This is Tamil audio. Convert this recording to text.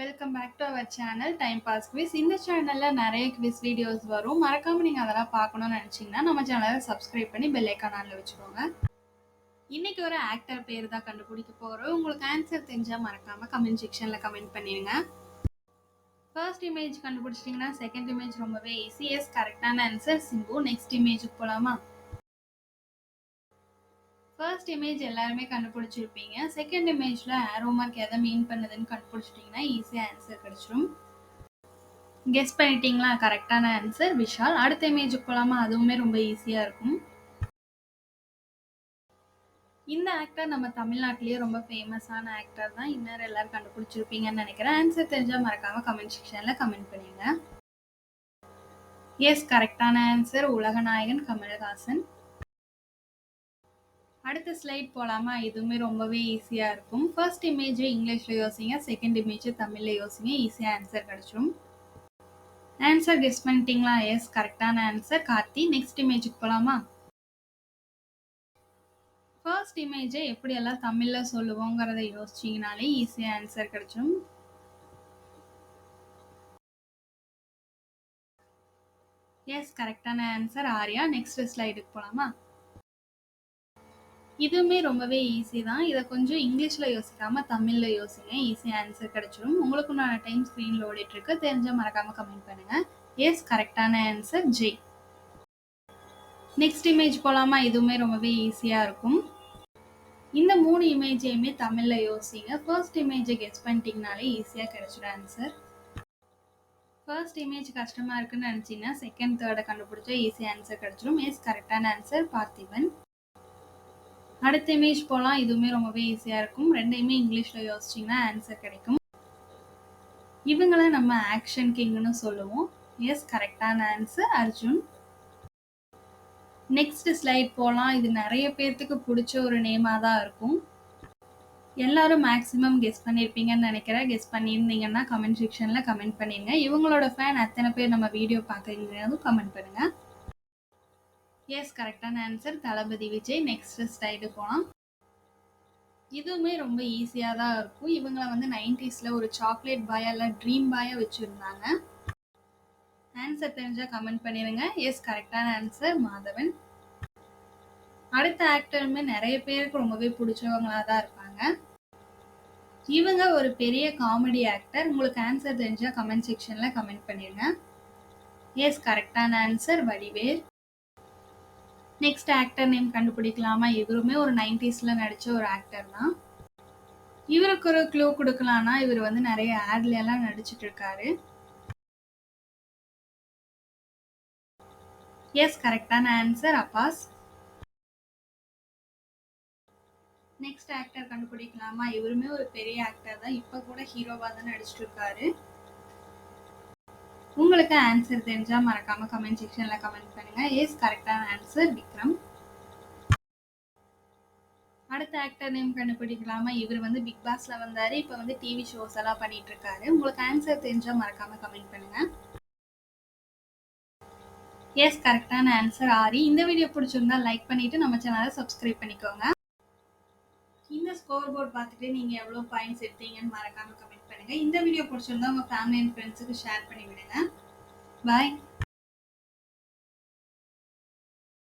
Welcome back to our channel time pass quiz இந்த சேனலில் நிறைய குவிஸ் வீடியோஸ் வரும். மறக்காமல் நீங்கள் அதெல்லாம் பார்க்கணும்னு நினச்சிங்கன்னா நம்ம சேனலை சப்ஸ்கிரைப் பண்ணி பெல் ஐக்கானில் வச்சுக்கோங்க. இன்றைக்கி ஒரு ஆக்டர் பேர் தான் கண்டுபிடிக்க போகிறோம் உங்களுக்கு ஆன்சர் தெரிஞ்சால் மறக்காமல் கமெண்ட் செக்ஷனில் கமெண்ட் பண்ணிடுங்க. ஃபர்ஸ்ட் இமேஜ் கண்டுபிடிச்சிட்டிங்கன்னா செகண்ட் இமேஜ் ரொம்பவே ஈஸி எஸ் கரெக்டான ஆன்சர் சிம்பு நெக்ஸ்ட் இமேஜுக்கு போகலாமா ஃபர்ஸ்ட் இமேஜ் எல்லாருமே கண்டுபிடிச்சிருப்பீங்க. செகண்ட் இமேஜில் ஆரோ மார்க் எதை மீன் பண்ணுதுன்னு கண்டுபிடிச்சிட்டிங்கன்னா ஈஸியாக ஆன்சர் கிடச்சிரும். கெஸ் பண்ணிட்டீங்களா? கரெக்டான ஆன்சர் விஷால். அடுத்த இமேஜுக்கு போகலாமா அதுவுமே ரொம்ப ஈஸியாக இருக்கும். இந்த ஆக்டர் நம்ம தமிழ்நாட்டிலேயே ரொம்ப ஃபேமஸான ஆக்டர் தான். இன்னும் எல்லாரும் கண்டுபிடிச்சிருப்பீங்கன்னு நினைக்கிறேன். ஆன்சர் தெரிஞ்சால் மறக்காமல் கமெண்ட் செக்ஷனில் கமெண்ட் பண்ணுங்க. எஸ் கரெக்டான ஆன்சர் உலகநாயகன் கமலஹாசன். அடுத்த ஸ்லைட் போகலாமா இதுவுமே ரொம்பவே ஈஸியாக இருக்கும். ஃபர்ஸ்ட் இமேஜ் இங்கிலீஷில் யோசிங்க செகண்ட் இமேஜ் தமிழில் யோசிங்க. ஈஸியாக ஆன்சர் கிடச்சிரும். ஆன்சர் கெஸ் பண்ணிட்டீங்களா? எஸ் கரெக்டான ஆன்சர் கார்த்தி நெக்ஸ்ட் இமேஜுக்கு போகலாமா ஃபர்ஸ்ட் இமேஜை எப்படியெல்லாம் தமிழில் சொல்லுவோங்கிறத யோசிச்சிங்கனாலே ஈஸியாக ஆன்சர் கிடச்சிரும். எஸ் கரெக்டான ஆன்சர் ஆர்யா நெக்ஸ்ட் ஸ்லைடுக்கு போகலாமா இதுவுமே ரொம்பவே ஈஸி தான். இதை கொஞ்சம் இங்கிலீஷில் யோசிக்காமல் தமிழில் யோசிங்க. ஈஸியாக ஆன்சர் கிடைச்சிடும் உங்களுக்கு நான் டைம் ஸ்க்ரீனில் ஓடிட்டுருக்கு. தெரிஞ்சால் மறக்காமல் கமெண்ட் பண்ணுங்கள் எஸ் கரெக்டான ஆன்சர் ஜே நெக்ஸ்ட் இமேஜ் போகலாமா இதுவுமே ரொம்பவே ஈஸியாக இருக்கும். இந்த மூணு இமேஜையுமே தமிழில் யோசிங்க. ஃபர்ஸ்ட் இமேஜை கெஸ் பண்ணிட்டீங்கனாலே ஈஸியாக கிடச்சிடும் ஆன்சர் ஃபர்ஸ்ட் இமேஜ் கஷ்டமாக இருக்குன்னு நினச்சிங்கன்னா செகண்ட் தேர்டை கண்டுபிடிச்சா ஈஸியாக ஆன்சர் கிடச்சிடும் எஸ் கரெக்டான ஆன்சர் பார்த்திபன். அடுத்த இமேஜ் போகலாம் இதுவுமே ரொம்பவே ஈஸியாக இருக்கும். ரெண்டையுமே இங்கிலீஷில் யோசிச்சிங்கன்னா ஆன்சர் கிடைக்கும். இவங்கள நம்ம ஆக்ஷன் கிங்னு சொல்லுவோம். எஸ் கரெக்டான ஆன்சர் அர்ஜுன் நெக்ஸ்ட் ஸ்லைட் போகலாம் இது நிறைய பேர்த்துக்கு பிடிச்ச ஒரு நேமாக தான் இருக்கும். எல்லாரும் மேக்ஸிமம் கெஸ் பண்ணியிருப்பீங்கன்னு நினைக்கிறேன். கெஸ் பண்ணியிருந்தீங்கன்னா கமெண்ட் செக்ஷனில் கமெண்ட் பண்ணிடுங்க இவங்களோட ஃபேன் அத்தனை பேர் நம்ம வீடியோ பார்க்குறீங்கிறதும் கமெண்ட் பண்ணுங்கள் எஸ் கரெக்டான answer Thalapathy Vijay next slide போகலாம் இதுவுமே ரொம்ப ஈஸியாக தான் இருக்கும். இவங்கள வந்து நைன்டிஸில் ஒரு சாக்லேட் பாயா இல்லை ட்ரீம் பாயா வச்சுருந்தாங்க. ஆன்சர் தெரிஞ்சால் கமெண்ட் பண்ணிடுங்க. எஸ் கரெக்டான ஆன்சர் மாதவன். அடுத்த ஆக்டருமே நிறைய பேருக்கு ரொம்பவே பிடிச்சவங்களாக தான் இருப்பாங்க இவங்க ஒரு பெரிய காமெடி ஆக்டர் உங்களுக்கு ஆன்சர் தெரிஞ்சால் கமெண்ட் செக்ஷனில் கமெண்ட் பண்ணிடுங்க. எஸ் கரெக்டான answer Vadivel. Next actor name கண்டுபிடிக்கலாமா? இவருமே ஒரு நைன்டிஸ்ல நடிச்ச ஒரு ஆக்டர் தான். இவருக்கு ஒரு க்ளூ கொடுக்கலாம்னா இவர் வந்து நிறைய ஆட்ல எல்லாம் நடிச்சிட்டு இருக்காரு எஸ் கரெக்டான ஆன்சர் அப்பாஸ். நெக்ஸ்ட் ஆக்டர் கண்டுபிடிக்கலாமா? இவருமே ஒரு பெரிய ஆக்டர் தான். இப்போ கூட ஹீரோவா தான் நடிச்சிட்டு இருக்காரு உங்களுக்கு ஆன்சர் தெரிஞ்சால் மறக்காமல் கமெண்ட் செக்ஷனில் கமெண்ட் பண்ணுங்கள் எஸ் கரெக்டான ஆன்சர் விக்ரம். அடுத்த ஆக்டர் நேம் கண்டுபிடிக்கலாமா? இவர் வந்து பிக் பாஸ்ல வந்தாரு. இப்போ வந்து டிவி ஷோஸ் எல்லாம் பண்ணிட்டு இருக்காரு உங்களுக்கு ஆன்சர் தெரிஞ்சால் மறக்காம கமெண்ட் பண்ணுங்க. எஸ் கரெக்டான ஆன்சர் ஆரி. இந்த வீடியோ பிடிச்சிருந்தா லைக் பண்ணிட்டு நம்ம சேனலை சப்ஸ்கிரைப் பண்ணிக்கோங்க. இந்த ஸ்கோர் போர்ட் பார்த்துட்டு நீங்கள் எவ்வளோ பாயிண்ட்ஸ் எடுத்தீங்கன்னு மறக்காமல் கமெண்ட் பண்ணுங்கள் இந்த வீடியோ பிடிச்சிருந்தா உங்கள் ஃபேமிலி அண்ட் ஃப்ரெண்ட்ஸுக்கு ஷேர் பண்ணி விடுங்க. பாய்